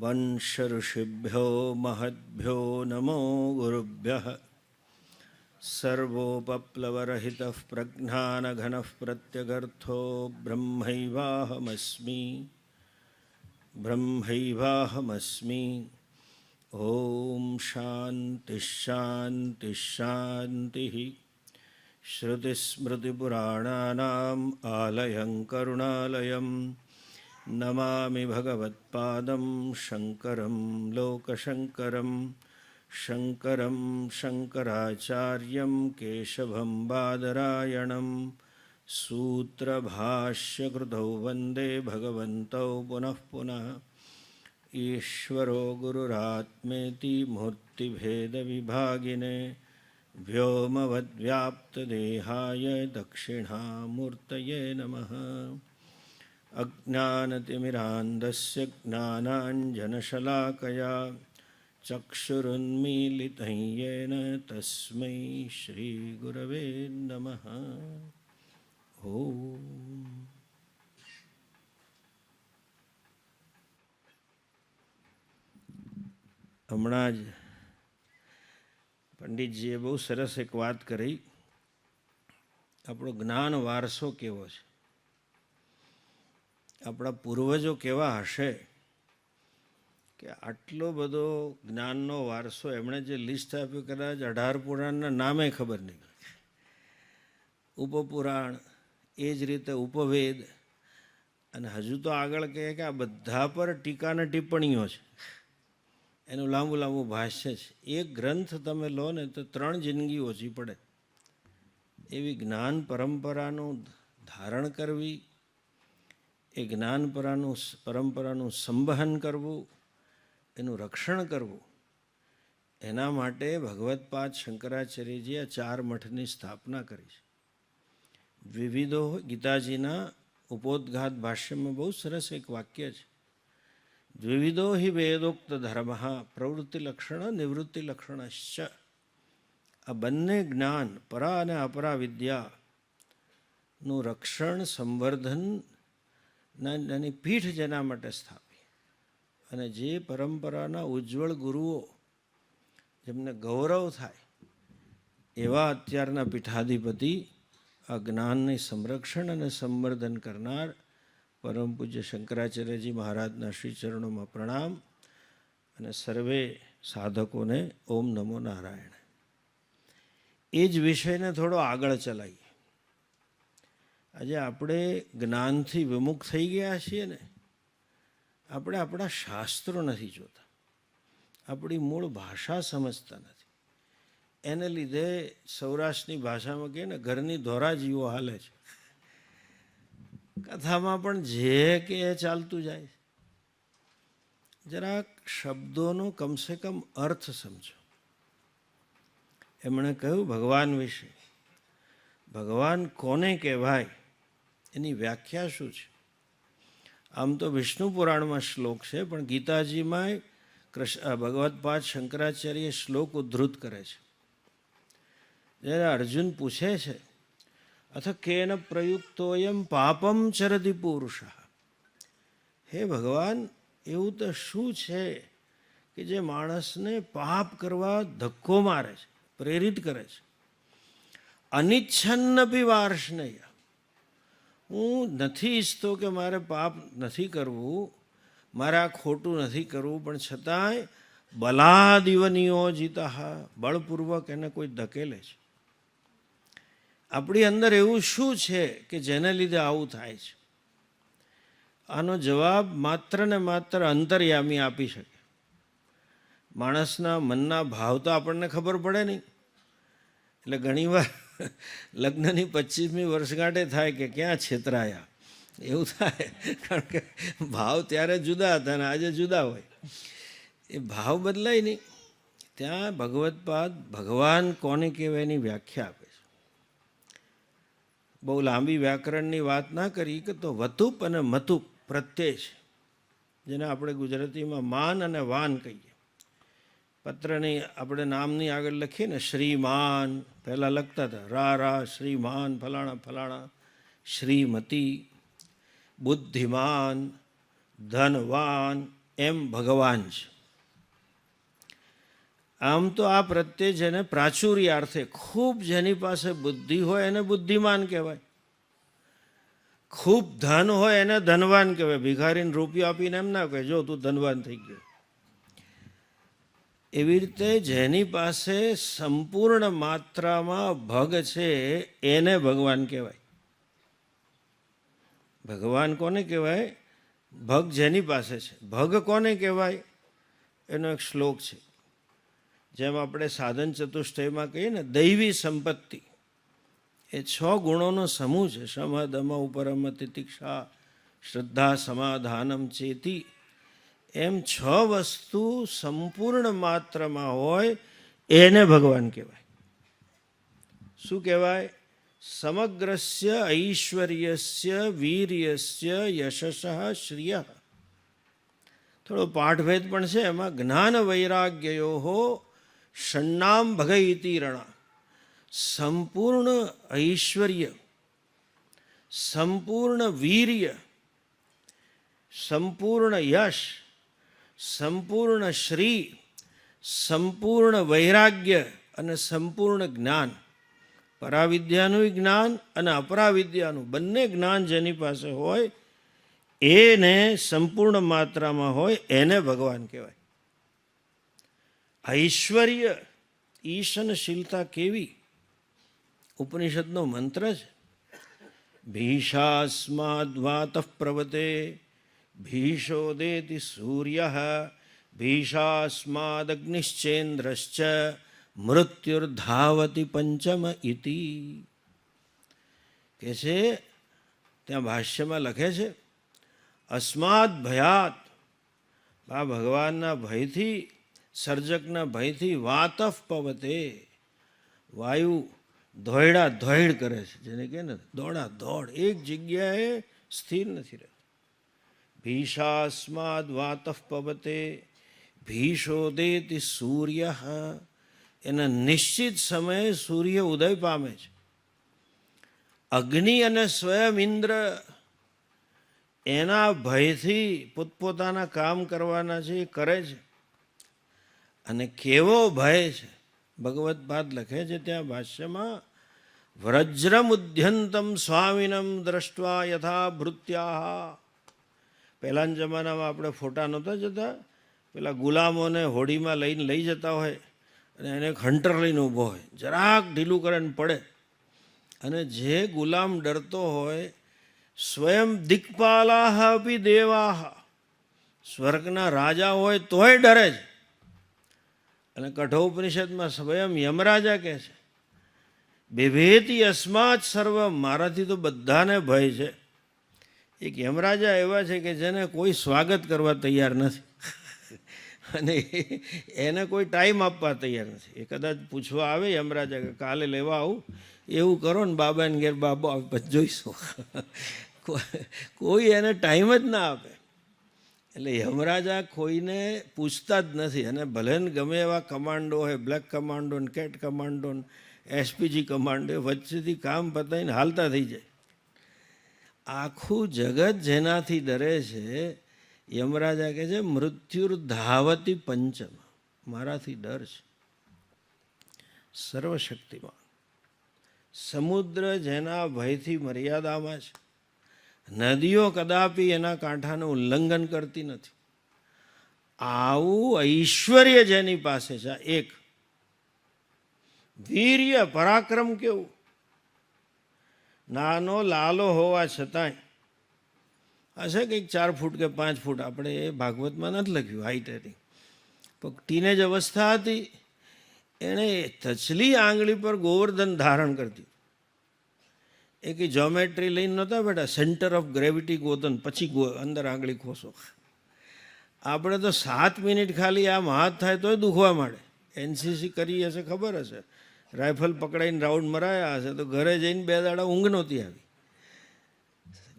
वंशऋषिभ्यो महद्भ्यो नमो गुरुभ्यः सर्वोपप्लवरहितः प्रज्ञानघनः प्रत्यगर्थो ब्रह्मैवाहमस्मि ब्रह्मैवाहमस्मि ॐ शान्तिश्शान्तिश्शान्तिः श्रुतिस्मृतिपुराणानाम् आलयं करुणालयं नमामि भगवत्पादं शङ्करं लोकशङ्करं शङ्करं शङ्कराचार्यं केशवं बादरायणं सूत्रभाष्यकृतौ वन्दे भगवन्तौ पुनः पुनः ईश्वरो गुरुरात्मेति मूर्तिभेदविभागिने व्योमवद्व्याप्तदेहाय दक्षिणामूर्तये नमः अज्ञानतिमिरान्धस्य ज्ञानाञ्जनशलाकया चक्षुरुन्मीलितं येन तस्मै श्रीगुरवे नमः ॐ હમણાં જ પંડિતજીએ બહુ સરસ એક વાત કરી આપણો જ્ઞાન વારસો કેવો છે આપણા પૂર્વજો કેવા હશે કે આટલો બધો જ્ઞાનનો વારસો એમણે જે લિસ્ટ આપ્યું કદાચ અઢાર પુરાણના નામે ખબર નહીં ઉપપુરાણ, એ જ રીતે ઉપવેદ, અને હજુ તો આગળ કહે કે આ બધા પર ટીકાને ટિપ્પણીઓ છે. એનું લાંબુ લાંબુ ભાષ્ય છે. એક ગ્રંથ તમે લો ને તો ત્રણ જિંદગી ઓછી પડે. એવી જ્ઞાન પરંપરાનું ધારણ કરવી એ જ્ઞાન પરાનું પરંપરાનું સંવહન કરવું, એનું રક્ષણ કરવું, એના માટે ભગવતપાદ શંકરાચાર્યજીએ ચાર મઠની સ્થાપના કરી છે. વિવિધો ગીતાજીના ઉપોદઘાત ભાષ્યમાં બહુ સરસ એક વાક્ય છે. દ્વિવિધો હિ વેદોક્ત ધર્મ પ્રવૃત્તિ લક્ષણ નિવૃત્તિ લક્ષણશ્ચ. આ બંને જ્ઞાન પરા અને અપરા વિદ્યાનું રક્ષણ, સંવર્ધન એની પીઠ જેના માટે સ્થાપી. અને જે પરંપરાના ઉજ્જવળ ગુરુઓ જેમને ગૌરવ થાય, એવા અત્યારના પીઠાધિપતિ આ જ્ઞાનની સંરક્ષણ અને સંવર્ધન કરનાર પરમ પૂજ્ય શંકરાચાર્યજી મહારાજના શ્રી ચરણોમાં પ્રણામ અને સર્વે સાધકોને ઓમ નમો નારાયણ. એ જ વિષયને થોડો આગળ ચલાવીએ. આજે આપણે જ્ઞાનથી વિમુખ થઈ ગયા છીએ ને, આપણે આપણા શાસ્ત્રો નથી જોતા. આપણી મૂળ ભાષા સમજતા નથી. એને લીધે સૌરાષ્ટ્રની ભાષામાં કહે ને, ઘરની ધોરાજીઓ હાલે છે. કથામાં પણ જે કે એ ચાલતું જાય જરાક શબ્દોનો કમસે કમ અર્થ સમજો. એમણે કહ્યું, ભગવાન વિશે. ભગવાન કોને કહેવાય? એની વ્યાખ્યા શું છે? આમ તો વિષ્ણુ પુરાણમાં શ્લોક છે, પણ ગીતાજીમાં કૃષ્ણ ભગવતપાદ શંકરાચાર્ય શ્લોક ઉદ્ધૃત કરે છે. જ્યારે અર્જુન પૂછે છે, અથ કેન પ્રયુક્તોયમ પાપમ ચરતી પુરુષ? હે ભગવાન, એવું તો શું છે કે જે માણસને પાપ કરવા ધક્કો મારે છે, પ્રેરિત કરે છે? અનિચ્છન્નપી વાર્ષણય. હું નથી ઈચ્છતો કે મારે પાપ નથી કરવું, મારે ખોટું નથી કરવું, પણ છતાંય બલાદિવનીઓ જીતા હા બળપૂર્વક એને કોઈ ધકેલે છે. આપણી અંદર એવું શું છે કે જેને લીધે આવું થાય છે? આનો જવાબ માત્ર ને માત્ર અંતર્યામી આપી શકે. માણસના મનના ભાવ તો આપણને ખબર પડે નહીં. એટલે ઘણીવાર લગ્નની પચીસમી વર્ષગાંઠે થાય કે ક્યાં છેતરાયા? એવું થાય. કારણ કે ભાવ ત્યારે જુદા હતા અને આજે જુદા હોય. એ ભાવ બદલાય નહીં. ત્યાં ભગવતપાદ ભગવાન કોને કહેવાય એની વ્યાખ્યા આપે છે. બહુ લાંબી વ્યાકરણની વાત ના કરી કે તો વતુપ અને મથુપ પ્રત્યય છે. જેને આપણે ગુજરાતીમાં માન અને વાન કહીએ. પત્રની આપણે નામની આગળ લખીએ ને, શ્રીમાન, પહેલાં લખતા હતા રા રા શ્રીમાન, ફલાણા ફલાણા, શ્રીમતી, બુદ્ધિમાન, ધનવાન, એમ ભગવાન છે આમ તો આ પ્રત્યે જેને પ્રાચુર્યાર્થે, ખૂબ જેની પાસે બુદ્ધિ હોય એને બુદ્ધિમાન કહેવાય. ખૂબ ધન હોય એને ધનવાન કહેવાય. ભિખારીને રૂપિયો આપીને એમ ના કહે, જો તું ધનવાન થઈ ગયો. એવી રીતે જેની પાસે સંપૂર્ણ માત્રામાં ભગ છે, એને ભગવાન કહેવાય. ભગવાન કોને કહેવાય? ભગ જેની પાસે છે. ભગ કોને કહેવાય? એનો એક શ્લોક છે. જેમ આપણે સાધન ચતુષ્ટયમાં કહીએ ને, દૈવી સંપત્તિ. એ છ ગુણોનો સમૂહ છે. શમ દમ ઉપરમ તિતિક્ષા, શ્રદ્ધા સમાધાનમ ચેતી એમ છ વસ્તુ સંપૂર્ણ માત્રામાં હોય, એને ભગવાન કહેવાય. શું કહેવાય? સમગ્રસ્ય ઐશ્વર્યસ્ય વીર્યસ્ય યશસ શ્રિય. થોડો પાઠભેદ પણ છે, એમાં જ્ઞાન વૈરાગ્યો ષણ્ણામ ભગઈતી રણા. સંપૂર્ણ ઐશ્વર્ય, સંપૂર્ણ વીર્ય, સંપૂર્ણ યશ સંપૂર્ણ શ્રી, સંપૂર્ણ વૈરાગ્ય અને સંપૂર્ણ જ્ઞાન. પરાવિદ્યાનું જ્ઞાન અને અપરાવિદ્યાનું બંને જ્ઞાન જેની પાસે હોય, એને સંપૂર્ણ માત્રામાં હોય, એને ભગવાન કહેવાય. ઐશ્વર્ય, ઈશનશીલતા કેવી? ઉપનિષદનો મંત્ર છે. ભીષાસ્માદ્વાત પ્રવતે ભીષોદેતિ સૂર્ય ભીષાસ્માદગ્નિશ્ચેન્દ્રશ્ચ મૃત્યુર્ધાવતી પંચમ ઇતિ કે છે ત્યાં ભાષ્યમાં લખે છે અસ્માદ ભયાત આ ભગવાનના ભયથી સર્જકના ભયથી વાતફ પવતે વાયુ ધોયડા ધોયડ કરે છે જેને કહે ને દોડા દોડ એક જગ્યાએ સ્થિર નથી રહેતો ભીષાસ્માદ વાતફ પવતે, ભીષોદેતિ સૂર્ય. એના નિશ્ચિત સમયે સૂર્ય ઉદય પામે છે. અગ્નિ અને સ્વયં ઇન્દ્ર એના ભયથી પોતપોતાના કામ કરવાના છે એ કરે છે. અને કેવો ભય છે. ભગવત પાદ લખે છે ત્યાં ભાષ્યમાં, વ્રજ્રમુદ્યંતમ સ્વામિનમ દ્રષ્ટવા યથા ભૃત્યા પહેલાના જમાનામાં આપણે ફોટા નહોતા જતા. પેલા ગુલામોને હોડીમાં લઈને લઈ જતા હોય અને એને હંટર લઈને ઊભો હોય. જરાક ઢીલું કરે ને પડે. અને જે ગુલામ ડરતો હોય, સ્વયં દિક્પાલાહ અપી દેવાહ. સ્વર્ગના રાજા હોય તોય ડરે છે. અને કઠોપનિષદમાં સ્વયં યમરાજા કહે છે, બેભેતી અસ્માત સર્વ, મારાથી તો બધાને ભય છે. એક યમરાજા એવા છે કે જેને કોઈ સ્વાગત કરવા તૈયાર નથી. અને એને કોઈ ટાઈમ આપવા તૈયાર નથી. એ કદાચ પૂછવા આવે, યમરાજા કે કાલે લેવા આવું. એવું કરો ને બાબાને ઘેર, બાબો આવે જોઈશું. કોઈ એને ટાઈમ જ ના આપે. એટલે યમરાજા કોઈને પૂછતા જ નથી. અને ભલે ગમે એવા કમાન્ડો હોય, બ્લેક કમાન્ડો ને કેટ કમાન્ડો ને એસપીજી કમાન્ડો વચ્ચેથી કામ પતાવીને હાલતા થઈ જાય. આખું જગત જેનાથી ડરે છે, યમરાજા કહે છે, મૃત્યુર ધાવતી પંચમ. મારાથી ડર છે. સર્વશક્તિમાં સમુદ્ર જેના ભયથી મર્યાદામાં છે. નદીઓ કદાપી એના કાંઠાનું ઉલ્લંઘન કરતી નથી. આવું ઐશ્વર્ય જેની પાસે છે એક. વીર્ય પરાક્રમ કેવું? નાનો લાલો હોવા છતાંય. હશે કંઈક ચાર ફૂટ કે પાંચ ફૂટ, આપણે એ ભાગવતમાં નથી લખ્યું, હાઈટ હતી. પણ ટીનેજ અવસ્થા હતી, એણે તચલી આંગળી પર ગોવર્ધન ધારણ કરતી. એ કે જોમેટ્રી લઈને નહોતા બેટા સેન્ટર ઓફ ગ્રેવિટી ગોધન પછી ગો, અંદર આંગળી ખોસો. આપણે તો સાત મિનિટ ખાલી આમ હાથ થાય તોય દુખવા માંડે. એનસીસી કરી હશે, ખબર હશે. રાઇફલ પકડાઈને રાઉન્ડ મરાયા હશે તો ઘરે જઈને બે દાડા ઊંઘ નહોતી આવી.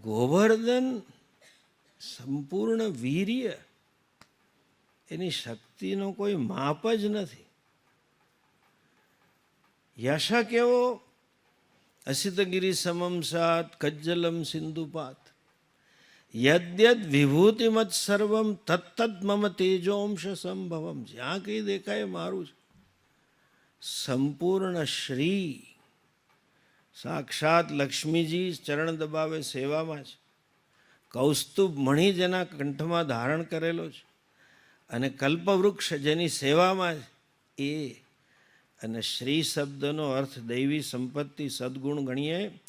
ગોવર્ધન સંપૂર્ણ વીર્ય, એની શક્તિનો કોઈ માપ જ નથી. યશ કેવો અસિતગીરી સમમ સાત કજ્જલમ સિંધુપાત યદ્યદ વિભૂતિમત સર્વમ તત્તદ મમ તેજોંશ સંભવમ. જ્યાં કંઈ દેખાય મારું છે. સંપૂર્ણ શ્રી. સાક્ષાત લક્ષ્મીજી ચરણ દબાવે સેવામાં છે. કૌસ્તુભ મણી જેના કંઠમાં ધારણ કરેલો છે અને કલ્પવૃક્ષ જેની સેવામાં એ. અને શ્રી શબ્દનો અર્થ દૈવી સંપત્તિ સદગુણ ગણીએ.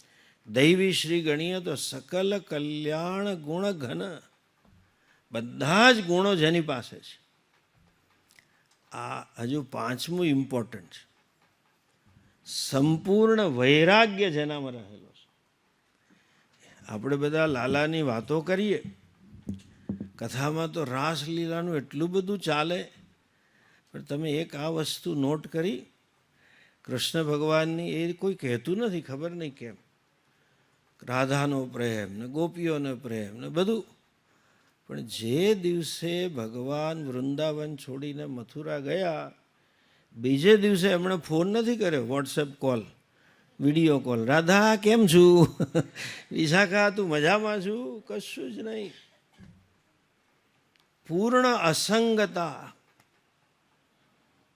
દૈવી શ્રી ગણીએ તો સકલ કલ્યાણ ગુણ ઘન. બધા જ ગુણો જેની પાસે છે. આ હજુ પાંચમું ઇમ્પોર્ટન્ટ છે. સંપૂર્ણ વૈરાગ્ય જેનામાં રહેલો છે. આપણે બધા લાલાની વાતો કરીએ, કથામાં તો રાસલીલાનું એટલું બધું ચાલે, પણ તમે એક આ વસ્તુ નોટ કરી, કૃષ્ણ ભગવાનની એ કોઈ કહેતું નથી, ખબર નહીં કેમ. રાધાનો પ્રેમ, ને ગોપીઓનો પ્રેમ, ને બધું. પણ જે દિવસે ભગવાન વૃંદાવન છોડીને મથુરા ગયા બીજે દિવસે એમણે ફોન નથી કર્યો WhatsApp call video call Radha, કેમ છું? વિશાખા, તું મજામાં છું? કશું જ નહીં. પૂર્ણ અસંગતા.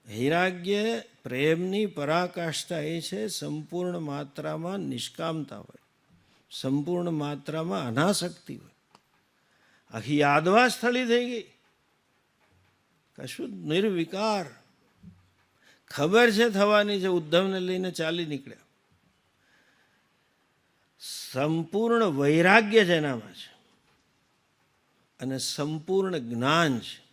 વૈરાગ્ય, પ્રેમની પરાકાષ્ઠા એ છે, સંપૂર્ણ માત્રામાં નિષ્કામતા હોય. સંપૂર્ણ માત્રામાં અનાસક્તિ હોય. આખી યાદવા સ્થળી થઈ ગઈ. કશું નિર્વિકાર ખબર છે થવાની છે, ઉદ્ધવને લઈને ચાલી નીકળ્યા સંપૂર્ણ વૈરાગ્ય જેનામાં છે. અને સંપૂર્ણ જ્ઞાન છે.